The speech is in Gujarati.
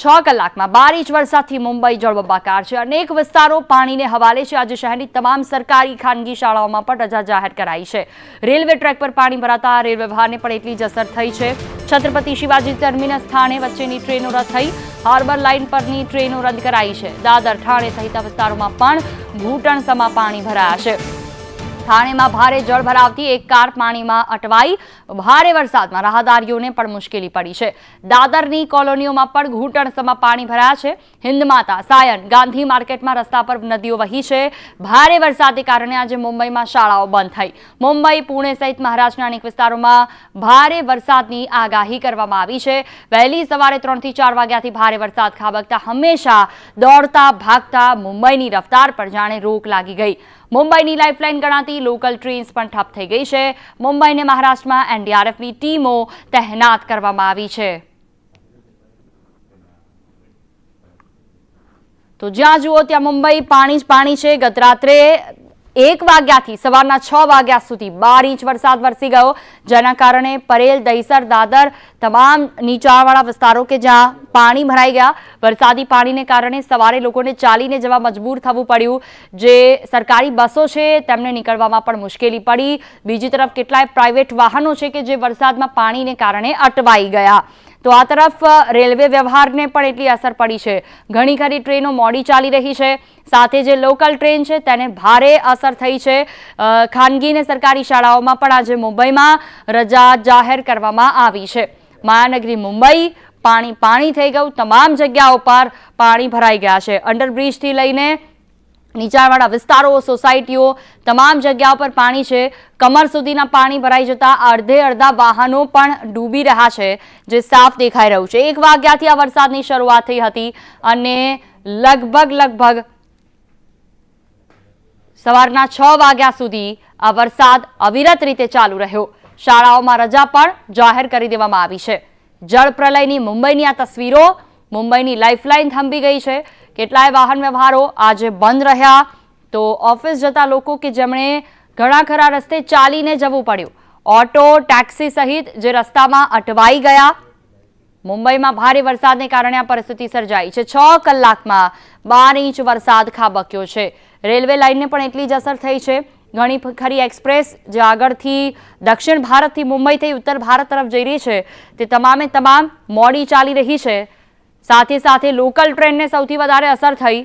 છ કલાકમાં બાર ઇંચ વરસાદથી મુંબઈ જળબંબાકાર છે. અનેક વિસ્તારો પાણીને હવાલે છે. આજે શહેરની તમામ સરકારી ખાનગી શાળાઓમાં પણ રજા જાહેર કરાઈ છે. રેલવે ટ્રેક પર પાણી ભરાતા રેલવે વ્યવહારને પણ એટલી જ અસર થઈ છે. છત્રપતિ શિવાજી ટર્મિનસ થાણે વચ્ચેની ટ્રેનો રદ થઈ. હાર્બર લાઇન પરની ટ્રેનો રદ કરાઈ છે. દાદર, ઠાણે સહિત વિસ્તારોમાં પણ ઘૂંટણ સમા પાણી ભરાયા છે. થાણેમાં ભારે જળ ભરાવતી એક કાર પાણીમાં અટવાઈ ભારે વરસાદમાં રાહદારીઓને પણ મુશ્કેલી પડી છે. દાદરની કોલોનીઓમાં પણ ઘૂંટણસમાં પાણી ભરાયા છે. હિન્દમાતા સાયન ગાંધી માર્કેટમાં રસ્તા પર નદીઓ વહી છે. ભારે વરસાદને કારણે આજે મુંબઈમાં શાળાઓ બંધ થઈ. મુંબઈ, પુણે સહિત મહારાષ્ટ્રના અનેક વિસ્તારોમાં ભારે વરસાદની આગાહી કરવામાં આવી છે. વહેલી સવારે ત્રણથી ચાર વાગ્યાથી ભારે વરસાદ ખાબકતા હંમેશા દોડતા ભાગતા મુંબઈની રફતાર પર જાણે રોક લાગી ગઈ. મુંબઈની લાઇફલાઇન ગણાતી લોકલ ટ્રેન્સ પણ ઠપ થઈ ગઈ છે. મુંબઈને મહારાષ્ટ્રમાં એનડીઆરએફની ટીમો તહેનાત કરવામાં આવી છે. તો જ્યાં જુઓ ત્યાં મુંબઈ પાણી જ પાણી છે. ગત રાત્રે એક વાગ્યાથી સવારના છ વાગ્યા સુધી બાર ઇંચ વરસાદ વરસી ગયો. જેના કારણે પરેલ, દહીસર, દાદર તમામ નીચાણવાળા વિસ્તારો કે જ્યાં પાણી ભરાઈ ગયા. વરસાદી પાણીને કારણે સવારે લોકોને ચાલીને જવા મજબૂર થવું પડ્યું. જે સરકારી બસો છે તેમને નીકળવામાં પણ મુશ્કેલી પડી. બીજી તરફ કેટલાય પ્રાઇવેટ વાહનો છે કે જે વરસાદમાં પાણીને કારણે અટવાઈ ગયા. તો આ તરફ રેલવે વ્યવહારને પણ એટલી અસર પડી છે. ઘણી ખરી ટ્રેનો મોડી ચાલી રહી છે. સાથે જે લોકલ ટ્રેન છે, તેને ભારે અસર થઈ છે. ખાનગી અને સરકારી શાળાઓમાં પણ આજે મુંબઈમાં રજા જાહેર કરવામાં આવી છે. મહાનગરી મુંબઈ, પાણી પાણી થઈ ગયું. તમામ જગ્યાઓ પર પાણી ભરાઈ ગયા છે. અંડરબ્રિજથી લઈને નીચાણવાળા વિસ્તારો, સોસાયટીઓ, તમામ જગ્યાઓ પર પાણી છે. કમર સુધીના પાણી ભરાઈ જતા અડધે અડધા વાહનો પણ ડૂબી રહ્યા છે, જે સાફ દેખાઈ રહ્યું છે. એક વાગ્યાથી આ વરસાદની શરૂઆત થઈ હતી અને લગભગ લગભગ સવારના છ વાગ્યા સુધી આ વરસાદ અવિરત રીતે ચાલુ રહ્યો. શાળાઓમાં રજા પણ જાહેર કરી દેવામાં આવી છે. જળ પ્રલયની મુંબઈની આ તસવીરો મુંબઈની લાઇફલાઇન થંભી ગઈ છે. કેટલાય વાહન વ્યવહારો આજે બંધ રહ્યા. તો ઓફિસ જતા લોકો કે જેમણે ઘણા ખરા રસ્તે ચાલીને જવું પડ્યું. ઓટો, ટેક્સી સહિત જે રસ્તામાં અટવાઈ ગયા. મુંબઈમાં ભારે વરસાદને કારણે આ પરિસ્થિતિ સર્જાઈ છે. છ કલાકમાં બાર ઇંચ વરસાદ ખાબક્યો છે. રેલવે લાઇનને પણ એટલી જ અસર થઈ છે. ઘણી ખરી એક્સપ્રેસ જે આગળથી દક્ષિણ ભારતથી મુંબઈ થઈ ઉત્તર ભારત તરફ જઈ રહી છે, તે તમામે તમામ મોડી ચાલી રહી છે. સાથે સાથે લોકલ ટ્રેનને સૌથી વધારે અસર થઈ